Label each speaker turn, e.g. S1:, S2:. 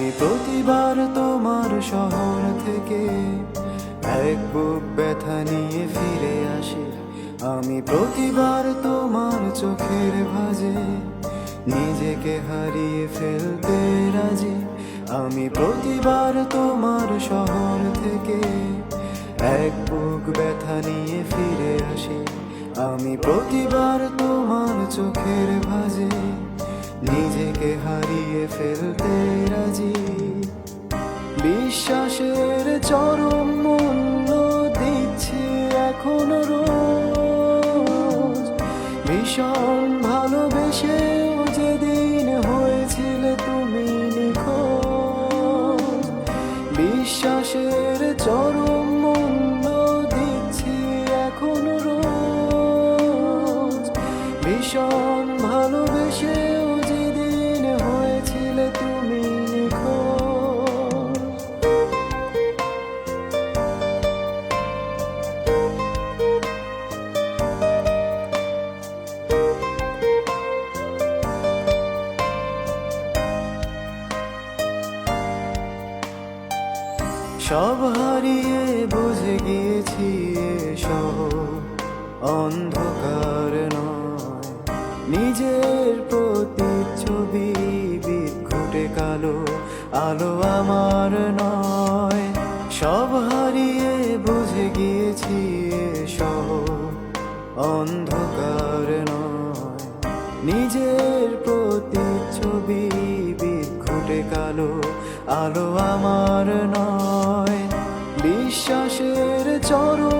S1: আমি প্রতিবার তোমার শহর থেকে এক বুক ব্যথা নিয়ে ফিরে আসি। আমি প্রতিবার তোমার চোখের ভাজে, নিজেকে হারিয়ে ফেলতে রাজি। আমি প্রতিবার তোমার শহর থেকে এক বুক ব্যথা নিয়ে ফিরে আসি। আমি প্রতিবার তোমার চোখের ভাজে বিশ্বাসের চরম মূল্য দিচ্ছি এখনও রোজ। ভীষণ ভালোবেসেও যেদিন হয়েছিল তুমি নিখোঁজ। বিশ্বাসের চরম মূল্য দিচ্ছি এখনও রোজ। ভীষণ ভালোবেসেও সব হারিয়ে বুঝে গিয়েছি অন্ধকার নয়। নিজের প্রতিচ্ছবি বিক্ষুটে কালো, আলো আমার নয়। সব হারিয়ে বুঝে গিয়েছি অন্ধকার নয়। নিজের কালো আলো আমার নয়। বিশ্বাসের চরম